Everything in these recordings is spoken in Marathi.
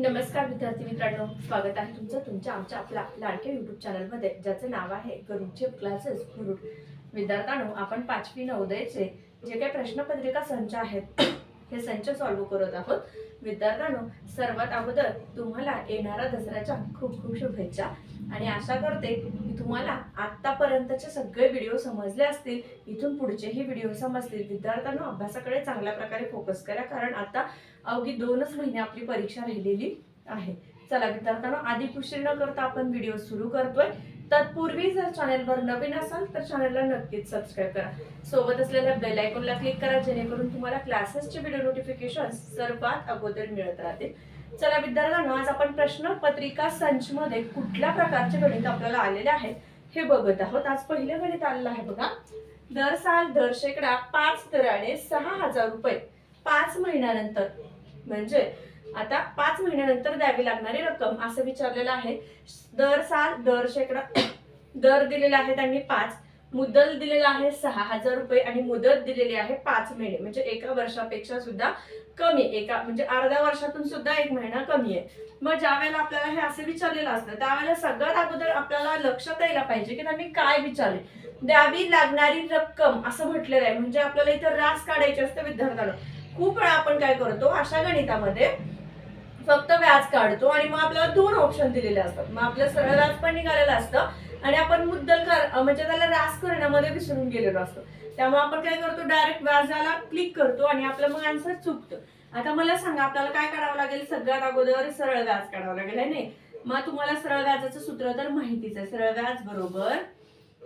नमस्कार विद्यार्थी मित्रांनो स्वागत आहे तुमचं तुमच्या आमच्या आपल्या लाडक्या युट्यूब चॅनलमध्ये ज्याचं नाव आहे गरुडचे क्लासेस गुरुड. विद्यार्थ्यांनो आपण पाचवी नवोदयचे जे काही प्रश्नपत्रिका संच आहेत हे संच सॉल्व्ह करत आहोत. विद्यार्थ्यांनो सर्वात अगोदर तुम्हाला येणाऱ्या दसऱ्याच्या खूप खूप शुभेच्छा. आणि आशा करते की तुम्हाला आतापर्यंतचे सगळे व्हिडिओ समजले असतील. इथून पुढचेही व्हिडिओ समजतील. विद्यार्थ्यांनो अभ्यासाकडे चांगल्या प्रकारे फोकस करा. कारण आता अवघी दोनच महिने आपली परीक्षा राहिलेली आहे. चला मित्रांनो आधी उशीर न करता आपण व्हिडिओ सुरू करतोय. तत्पूर्वी जर चॅनलवर नवीन असाल तर चॅनलला नक्कीच सबस्क्राईब करा. सोबत असलेल्या बेल आयकॉनला क्लिक करा जेणेकरून तुम्हाला क्लासेसचे व्हिडिओ नोटिफिकेशन सर्वात अगोदर मिळत राहतील. चला विद्यार्थ्यांना आज आपण प्रश्न पत्रिका संच मध्ये कुठल्या प्रकारचे गणित आपल्याला आलेले आहेत हे बघत आहोत. आज पहिले गणित आलेलं आहे बघा. दर साल दर शेकडा पाच दराने सहा हजार रुपये पाच महिन्यानंतर. म्हणजे आता पाच महिन्यानंतर द्यावी लागणारी रक्कम असं विचारलेलं आहे. दर साल दर शेकडा दर दिलेला आहे त्यांनी पाच. मुदल दिलेला आहे सहा हजार रुपये आणि मुदत दिलेली आहे पाच महिने. म्हणजे एका वर्षापेक्षा सुद्धा कमी. एका म्हणजे अर्ध्या वर्षातून सुद्धा एक महिना कमी आहे. मग ज्या वेळेला आपल्याला हे असं विचारलेलं असतं त्यावेळेला सगळ्यात अगोदर आपल्याला लक्षात यायला पाहिजे की त्यांनी काय विचारले. द्यावी लागणारी रक्कम असं म्हटलेलं आहे. म्हणजे आपल्याला इथं रास काढायची असते विद्यार्थ्यांना खूप वेळा आपण काय करतो अशा गणितामध्ये फक्त व्याज काढतो आणि मग आपल्याला दोन ऑप्शन दिलेले असतात. मग आपलं सरळ व्याज पण निघालेलं असतं आणि आपण मुद्दल कर म्हणजे त्याला रास करण्यामध्ये विसरून गेलेलो असतो. त्यामुळे आपण काय करतो? डायरेक्ट व्याजाला क्लिक करतो आणि आपलं मग आन्सर चुकतं. आता मला सांगा आपल्याला काय करावं लागेल? सगळ्यात अगोदर सरळ व्याज काढावं लागेल नाही? मग तुम्हाला सरळ व्याजाचं सूत्र तर माहितीच आहे. सरळ व्याज बरोबर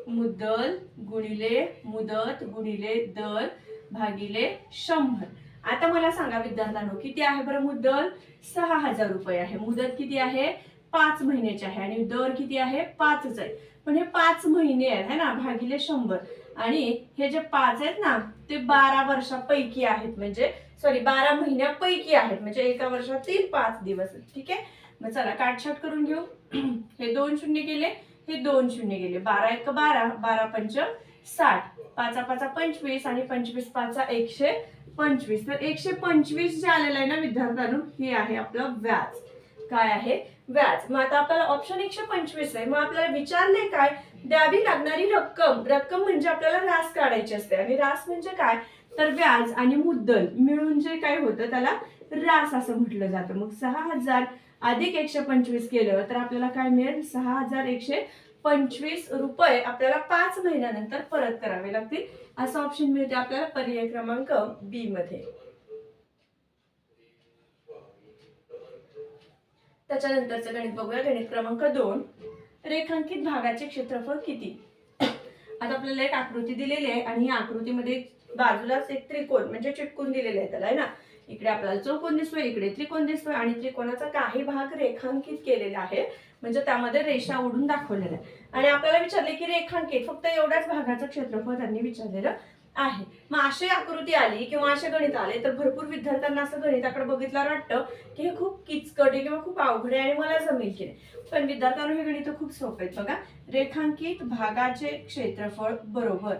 मुद्दल गुणिले मुदत गुणिले दर भागिले शंभर. आता मला सांगा विद्यार्थ्यांनो किती आहे बरं मुद्दल सहा हजार रुपये आहे. मुदत किती आहे? पाच महिन्याची आहे. आणि दर किती आहे? पाचच आहे. पण हे पाच महिने आहेत है ना? भागिले शंभर. आणि हे जे पाच आहेत ना ते बारा वर्षापैकी आहेत. म्हणजे सॉरी बारा महिन्यापैकी आहेत. म्हणजे एका वर्षातील पाच दिवस ठीक आहे? मग चला काटछाट करून घेऊ. हे दोन शून्य गेले. हे दोन शून्य गेले. बारा एक बारा बारा पंच साठ. पाचा पाचा पंचवीस आणि पंचवीस पाचा एकशे पंचवीस. तर एकशे पंचवीस जे आलेलं आहे ना विद्यार्थ्यांनो हे आहे आपलं व्याज. काय आहे? व्याज. मग आता आपल्याला ऑप्शन एकशे पंचवीस आहे. मग आपल्याला विचारले काय? द्यावी लागणारी रक्कम. रक्कम म्हणजे आपल्याला रास काढायची असते. आणि रास म्हणजे काय? तर व्याज आणि मुद्दल. मिळून जे काय होतं त्याला रास असं म्हटलं जातं. मग सहा हजार अधिक एकशे पंचवीस केलं तर आपल्याला काय मिळेल? सहा हजार एकशे पंचवीस रुपये. आपल्याला पाच महिन्यानंतर परत करावे लागतील. असं ऑप्शन मिळते आपल्याला पर्याय क्रमांक बी मध्ये. त्याच्यानंतरचं गणित बघूया. गणित क्रमांक दोन. रेखांकित भागाचे क्षेत्रफळ किती? आता आपल्याला एक आकृती दिलेली आहे आणि या आकृतीमध्ये बाजूलाच एक त्रिकोण म्हणजे चिटकून दिलेलं आहे त्याला आहे ना? इकडे आपल्याला चौकोन दिसतोय इकडे त्रिकोण दिसतोय आणि त्रिकोणाचा काही भाग रेखांकित केलेला आहे. म्हणजे त्यामध्ये रेषा ओढून दाखवलेल्या आहे आणि आपल्याला विचारले की रेखांकित फक्त एवढ्याच भागाचं क्षेत्रफळ त्यांनी विचारलेलं आहे. मग अशी आकृती आली किंवा असे गणित आले तर भरपूर विद्यार्थ्यांना असं गणिताकडे बघितल्यावर वाटतं की हे खूप किचकट आहे किंवा खूप अवघड आहे आणि मला जमेल की नाही. पण विद्यार्थ्यांना हे गणित खूप सोपे आहेत बघा रेखांकित भागाचे क्षेत्रफळ बरोबर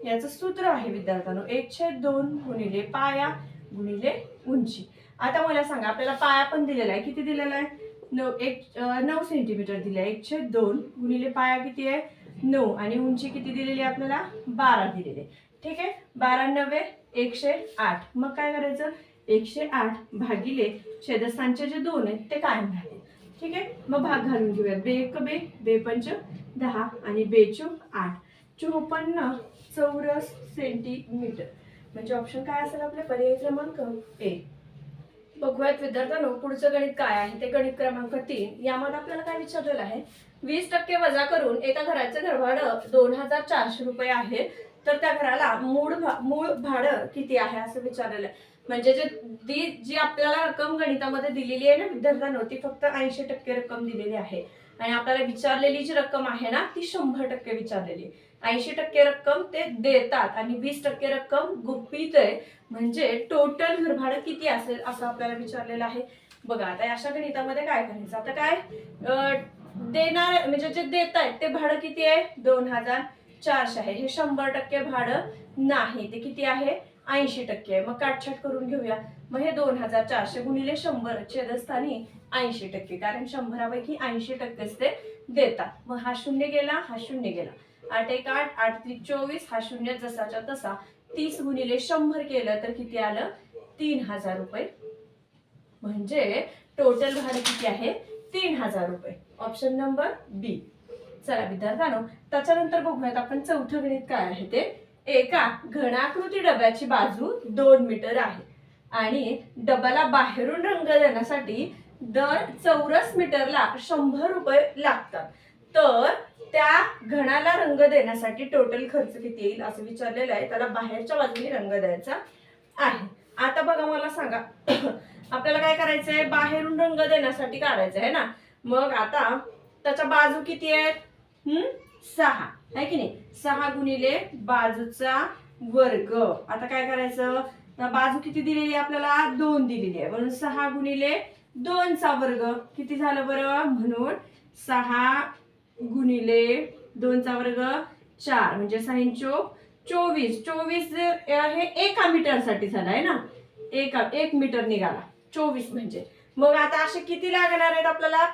याचं सूत्र आहे विद्यार्थ्यांनो एकशे दोन गुणिले पाया गुणिले उंची. आता मला सांगा आपल्याला पाया पण दिलेला आहे. किती दिलेला आहे? नऊ एक नऊ सेंटीमीटर दिला आहे. एकशे दोन गुणिले पाया किती आहे? नऊ. आणि उंची किती दिलेली आहे आपल्याला? बारा दिलेली आहे. ठीक आहे? बारा नव्हे एकशे आठ. मग काय करायचं? एकशे आठ भागिले छेदस्थानचे जे दोन आहेत ते कायम राहते ठीक आहे? मग भाग घालून घेऊयात. बे एक बे बे पंच दहा आणि बेचू आठ. चोपन्न चौरस सेंटीमीटर म्हणजे ऑप्शन काय असेल आपले पर्याय क्रमांक? ए. बघूयात विद्यार्थ्यांनो पुढचं गणित काय आहे? ते गणित क्रमांक तीन. यामध्ये आपल्याला काय विचारलेलं आहे? वीस टक्के वजा करून एका घराचं घरभाडं दोन हजार चारशे रुपये आहे. तर त्या घराला मूळ भा- मूळ भाडं किती आहे असं विचारलेलं आहे. म्हणजे जे ती जी आपल्याला रक्कम गणितामध्ये दिलेली आहे ना विद्यार्थ्यांना ती फक्त ऐंशी टक्के रक्कम दिलेली आहे. आणि आपल्याला विचारलेली जी रक्कम आहे ना ती शंभर टक्के विचारलेली आहे. ऐंशी टक्के रक्कम ते देतात आणि वीस टक्के रक्कम गुपित आहे म्हणजे टोटल घरभाडं किती असेल असं आपल्याला विचारलेलं आहे. बघा आता अशा गणितामध्ये काय करायचं? आता काय? देणार म्हणजे जे देत आहेत ते भाडं किती आहे? दोन हजार चारशे आहे. हे शंभर टक्के भाडं नाही. ते किती आहे? ऐंशी टक्के आहे. मग काटछाट करून घेऊया. मग हे दोन हजार चारशे गुणिले शंभर छेदस्थानी ऐंशी टक्के. कारण शंभरापैकी ऐंशी टक्केच ते देतात. मग हा शून्य गेला हा शून्य गेला. आठ एक आठ आठ त्रिक चोवीस हा शून्य जसाच्या तसा. तीस गुणिले शंभर केलं तर किती आलं? तीन हजार रुपये. म्हणजे टोटल भाडे किती आहे? तीन हजार रुपये. ऑप्शन नंबर बी चला विद्यार्थ्यांनो त्याच्यानंतर बघूयात आपण चौथं गणित काय आहे ते. एका घनाकृती डब्याची बाजू दोन मीटर आहे. आणि डब्याला बाहेरून रंग देण्यासाठी दर चौरस मीटरला शंभर रुपये लागतात. तर त्या घणाला रंग देण्यासाठी टोटल खर्च किती येईल असं विचारलेलं आहे. त्याला बाहेरच्या बाजूने रंग द्यायचा आहे. आता बघा मला सांगा. आपल्याला काय करायचंय? बाहेरून रंग देण्यासाठी काढायचं आहे ना? मग आता त्याच्या बाजू किती आहेत? हम्म? सहा. आहे की नाही? सहा गुणिले बाजूचा वर्ग. आता काय करायचं? बाजू किती दिलेली आहे आपल्याला? दोन दिलेली आहे. म्हणून सहा गुणिले दोनचा वर्ग किती झालं बरं? म्हणून सहा गुणिले दोनचा वर्ग चार. म्हणजे साईन चोक चोवीस. चोवीस हे एका मीटरसाठी झालं आहे ना? एका एक मीटर निघाला. चोवीस म्हणजे. मग आता असे किती लागणार आहेत आपल्याला?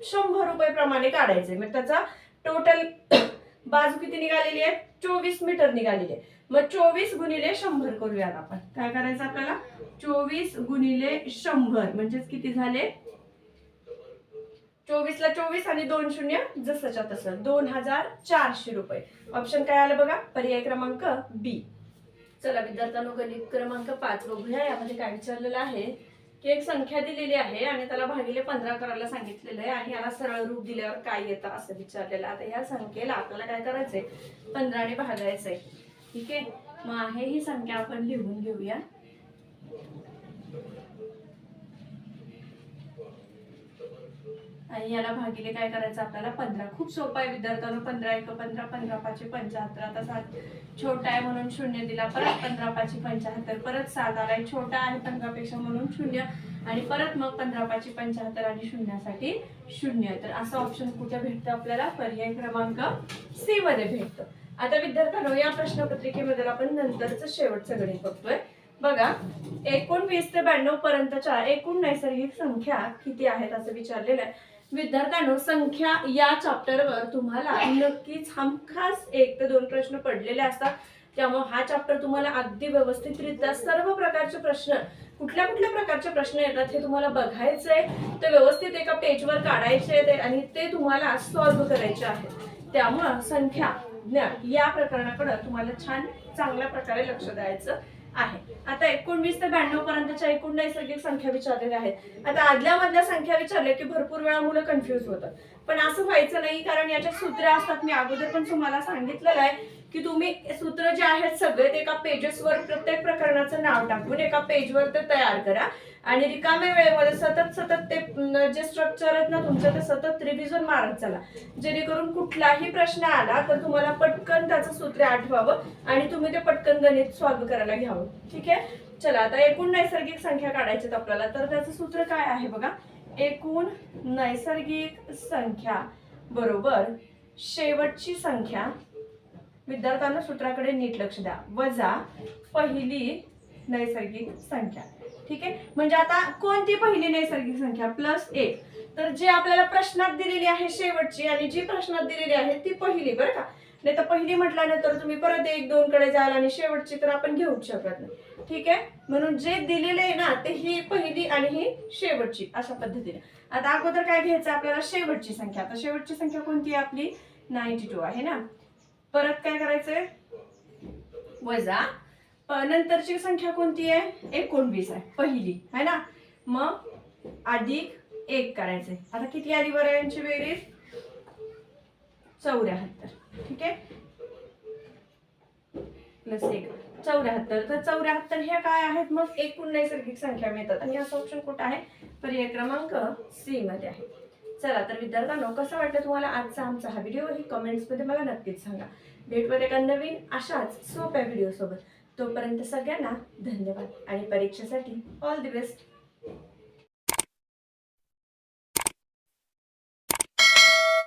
शंभर रुपये प्रमाणे काढायचे. मग त्याचा टोटल बाजू किती निघालेली आहे? चोवीस मीटर निघालेली. आहे मग चोवीस गुणिले शंभर करूयात आपण. काय करायचं आपल्याला? चोवीस गुणिले शंभर. म्हणजेच किती झाले? चोवीसला चोवीस आणि दोन शून्य जसंच्या तसं. दोन हजार चारशे रुपये. ऑप्शन काय आलं बघा? पर्याय क्रमांक बी चला विद्यार्थ्यांनो गणित क्रमांक पाच बघूया. यामध्ये काय विचारलेलं आहे? की एक संख्या दिलेली आहे आणि त्याला भागिले पंधरा करायला सांगितलेलं आहे आणि याला सरळ रूप दिल्यावर काय येतं असं विचारलेलं. आता या संख्येला आपल्याला काय करायचंय? पंधराने भागायचंय. ठीक आहे? मग आहे ही संख्या आपण लिहून घेऊया. आणि याला भागिले काय करायचं आपल्याला? पंधरा. खूप सोपं आहे विद्यार्थ्यांना पंधरा एक पंधरा पंधरा पाचशे पंच्याहत्तर. आता सात छोटा आहे म्हणून शून्य दिला परत पंधरा पाचशे पंच्याहत्तर परत सात आलाय छोटा आहे पंधरापेक्षा म्हणून शून्य. आणि परत मग पंधरा पाचशे पंच्याहत्तर आणि शून्यासाठी शून्य. तर असं ऑप्शन कुठे भेटतं आपल्याला? पर्याय क्रमांक सी मध्ये भेटतं. आता विद्यार्थ्यांनो या प्रश्नपत्रिकेमध्ये आपण नंतरचं शेवटचं गणित बघतोय. बघा एकोणवीस ते ब्याण्णव पर्यंतच्या एकूण नैसर्गिक संख्या किती आहेत असं विचारलेलं आहे. विद्यार्थ्यांनो संख्या या चॅप्टरवर तुम्हाला नक्कीच हमखास एक ते दोन प्रश्न पडलेले असतात. त्यामुळे हा चॅप्टर तुम्हाला अगदी व्यवस्थितरित्या सर्व प्रकारचे प्रश्न कुठल्या कुठल्या प्रकारचे प्रश्न येतात हे तुम्हाला बघायचंय. ते व्यवस्थित एका पेजवर काढायचे आहेत आणि ते तुम्हाला सॉल्व्ह करायचे आहेत. त्यामुळं संख्या ज्ञान या प्रकरणाकडे तुम्हाला छान चांगल्या प्रकारे लक्ष द्यायचं. आहे. आता एकोणवीस ते ब्याण्णव पर्यंतच्या एकूण नैसर्गिक संख्या विचारलेल्या आहेत. आता आदल्या मधल्या संख्या विचारल्या की भरपूर वेळा मुलं कन्फ्युज होतात. पण असं व्हायचं नाही कारण याच्यात सूत्र असतात. मी अगोदर पण तुम्हाला सांगितलेलं आहे. की तुम्ही सूत्र जे आहेत सगळे ते एका पेजेसवर प्रत्येक प्रकरणाचं नाव टाकून एका पेजवर ते तयार करा. आणि रिकाम्या वेळेमध्ये सतत सतत ते जे स्ट्रक्चर आहेत ना तुमचं ते सतत रिव्हिजन मारत चला. जेणेकरून कुठलाही प्रश्न आला तर तुम्हाला पटकन त्याचं सूत्र आठवावं आणि तुम्ही ते पटकन गणित सॉल्व्ह करायला घ्यावं. ठीक आहे? चला आता एकूण नैसर्गिक संख्या काढायची आहेत आपल्याला. तर त्याचं सूत्र काय आहे बघा? एकूण नैसर्गिक संख्या बरोबर? शेवटची संख्या विद्यार्थ्यांना सूत्राकडे नीट लक्ष द्या. वजा पहिली नैसर्गिक संख्या. ठीक आहे? म्हणजे आता कोणती पहिली नैसर्गिक संख्या? प्लस एक. तर जे आपल्याला प्रश्नात दिलेली आहे शेवटची आणि जी प्रश्नात दिलेली आहे ती पहिली बरं का? नाही तर पहिली म्हटल्यानंतर तुम्ही परत एक दोन कडे जाल आणि शेवटची तर आपण घेऊच शकत नाही. ठीक आहे? म्हणून जे दिलेलं आहे ना ते ही पहिली आणि ही शेवटची अशा पद्धतीने. आता अगोदर काय घ्यायचं आपल्याला? शेवटची संख्या. आता शेवटची संख्या कोणती आहे आपली? नाईन्टी टू आहे ना? परत काय करायचंय? वजा. प- नंतरची संख्या कोणती आहे? एकोणवीस आहे. पहिली. है ना? मग अधिक एक करायचंय. आता किती आली बरं यांची बेरीज? चौऱ्याहत्तर. ठीक आहे? प्लस एक. चौऱ्याहत्तर. तर चौऱ्याहत्तर ह्या काय आहेत? मग एकूण नैसर्गिक संख्या मिळतात. आणि असं ऑप्शन कुठं आहे? पर्याय क्रमांक सी मध्ये आहे. चला तर विद्यार्थ्यांनो कसं वाटलं तुम्हाला आजचा आमचा हा व्हिडिओ ही कमेंट्समध्ये मला नक्कीच सांगा. भेटवर एका नवीन? अशाच सोप्या व्हिडिओसोबत तोपर्यंत सगळ्यांना धन्यवाद आणि परीक्षेसाठी ऑल दी बेस्ट